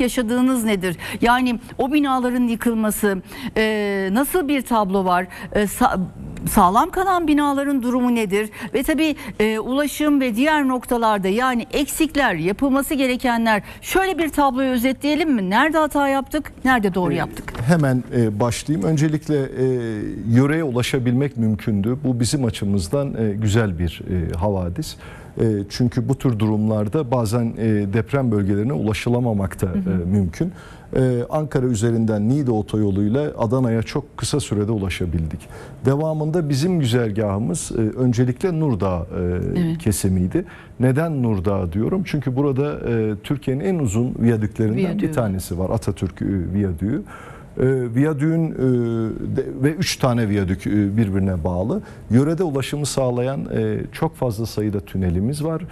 yaşadığınız nedir? Yani o binaların yıkılması, e, nasıl bir tablo var? E, sa- sağlam kalan binaların durumu nedir? Ve tabii e, ulaşım ve diğer noktalarda yani eksikler, yapılması gerekenler. Şöyle bir tabloyu özetleyelim mi? Nerede hata yaptık? Nerede doğru yaptık? Hemen e, başlayayım. Öncelikle e, yöreye ulaşabilmek mümkündü. Bu bizim açımızdan e, güzel bir e, havadis. E, çünkü bu tür durumlarda bazen e, deprem bölgelerine ulaşılamamak da e, mümkün. Ankara üzerinden Niğde otoyoluyla Adana'ya çok kısa sürede ulaşabildik. Devamında bizim güzergahımız öncelikle Nurdağ e, kesimiydi. Neden Nurdağ diyorum? Çünkü burada Türkiye'nin en uzun viyadüklerinden Viyadüğü bir tanesi var. Atatürk Viyadüğü. E, viyadüğün e, ve üç tane viyadük e, birbirine bağlı. Yörede ulaşımı sağlayan e, çok fazla sayıda tünelimiz var.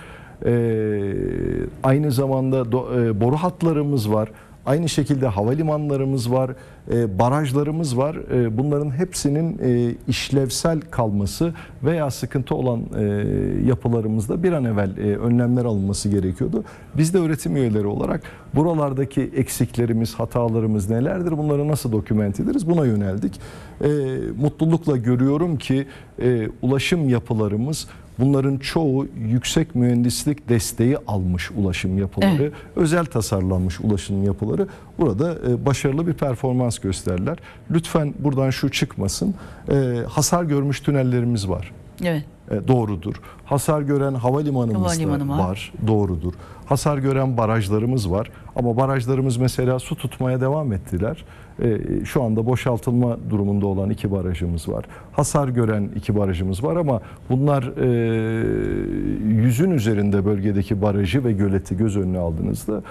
Aynı zamanda boru hatlarımız var. Aynı şekilde havalimanlarımız var, e, barajlarımız var. E, bunların hepsinin e, işlevsel kalması veya sıkıntı olan yapılarımızda bir an evvel önlemler alınması gerekiyordu. Biz de öğretim üyeleri olarak buralardaki eksiklerimiz, hatalarımız nelerdir, bunları nasıl doküment ederiz buna yöneldik. Mutlulukla görüyorum ki ulaşım yapılarımız Bunların çoğu yüksek mühendislik desteği almış ulaşım yapıları, Evet. özel tasarlanmış ulaşım yapıları burada e, başarılı bir performans gösterdiler. Lütfen buradan şu çıkmasın. E, hasar görmüş tünellerimiz var. Evet. E, doğrudur. Hasar gören havalimanımız Havalimanı da var. var. Doğrudur. Hasar gören barajlarımız var. Ama barajlarımız mesela su tutmaya devam ettiler. E, şu anda boşaltılma durumunda olan iki barajımız var. Hasar gören iki barajımız var ama bunlar e, yüzün üzerinde bölgedeki barajı ve göleti göz önüne aldığınızda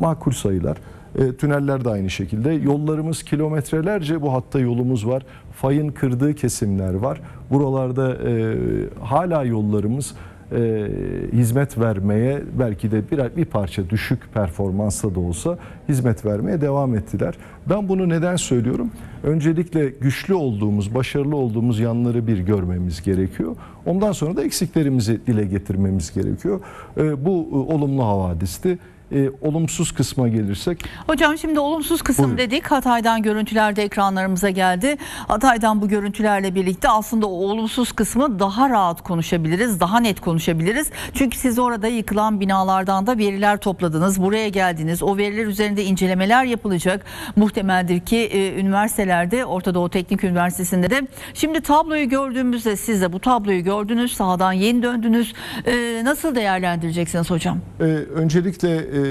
makul sayılar. E, tüneller de aynı şekilde. Yollarımız kilometrelerce bu hatta yolumuz var. Fayın kırdığı kesimler var. Buralarda e, hala yollarımız e, hizmet vermeye belki de bir, bir parça düşük performansla da olsa hizmet vermeye devam ettiler. Ben bunu neden söylüyorum? Öncelikle güçlü olduğumuz, başarılı olduğumuz yanları bir görmemiz gerekiyor. Ondan sonra da eksiklerimizi dile getirmemiz gerekiyor. E, bu e, olumlu havadisti. E, olumsuz kısma gelirsek Hocam şimdi olumsuz kısım Buyurun. dedik. Hatay'dan görüntüler de ekranlarımıza geldi. Hatay'dan bu görüntülerle birlikte aslında o olumsuz kısmı daha rahat konuşabiliriz, daha net konuşabiliriz. Çünkü siz orada yıkılan binalardan da veriler topladınız, buraya geldiniz. O veriler üzerinde incelemeler yapılacak. Muhtemeldir ki e, üniversitelerde, Orta Doğu Teknik Üniversitesi'nde de. Şimdi tabloyu gördüğümüzde siz de bu tabloyu gördünüz, sahadan yeni döndünüz. E, nasıl değerlendireceksiniz hocam? Ee, öncelikle e,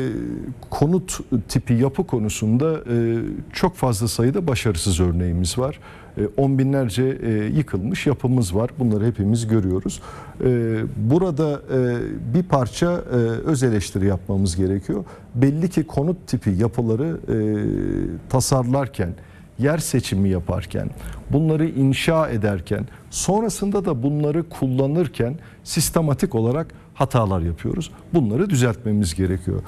konut tipi yapı konusunda e, çok fazla sayıda başarısız örneğimiz var. E, on binlerce e, yıkılmış yapımız var. Bunları hepimiz görüyoruz. E, burada e, bir parça e, öz eleştiri yapmamız gerekiyor. Belli ki konut tipi yapıları e, tasarlarken, yer seçimi yaparken, bunları inşa ederken, sonrasında da bunları kullanırken sistematik olarak hatalar yapıyoruz. Bunları düzeltmemiz gerekiyor.